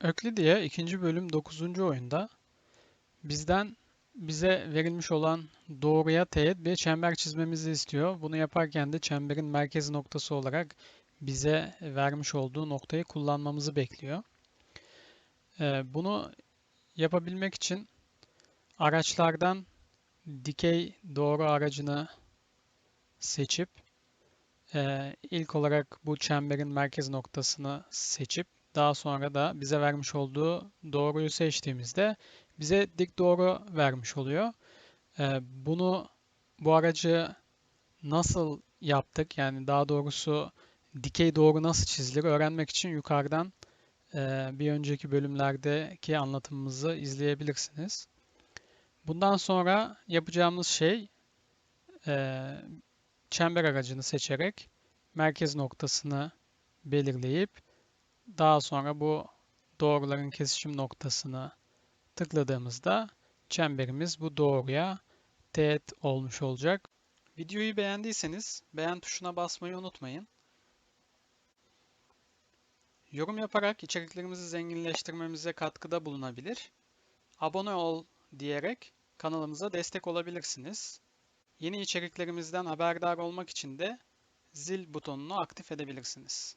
Öklidiye 2. bölüm 9. oyunda bizden bize verilmiş olan doğruya teğet bir çember çizmemizi istiyor. Bunu yaparken de çemberin merkez noktası olarak bize vermiş olduğu noktayı kullanmamızı bekliyor. Ee, Bunu yapabilmek için araçlardan dikey doğru aracını seçip e, ilk olarak bu çemberin merkez noktasını seçip daha sonra da bize vermiş olduğu doğruyu seçtiğimizde bize dik doğru vermiş oluyor. Ee, Bunu bu aracı nasıl yaptık? Yani daha doğrusu dikey doğru nasıl çizilir öğrenmek için yukarıdan e, bir önceki bölümlerdeki anlatımımızı izleyebilirsiniz. Bundan sonra yapacağımız şey e, çember aracını seçerek merkez noktasını belirleyip daha sonra bu doğruların kesişim noktasını tıkladığımızda çemberimiz bu doğruya teğet olmuş olacak. Videoyu beğendiyseniz beğen tuşuna basmayı unutmayın. Yorum yaparak içeriklerimizi zenginleştirmemize katkıda bulunabilir. Abone ol diyerek kanalımıza destek olabilirsiniz. Yeni içeriklerimizden haberdar olmak için de zil butonunu aktif edebilirsiniz.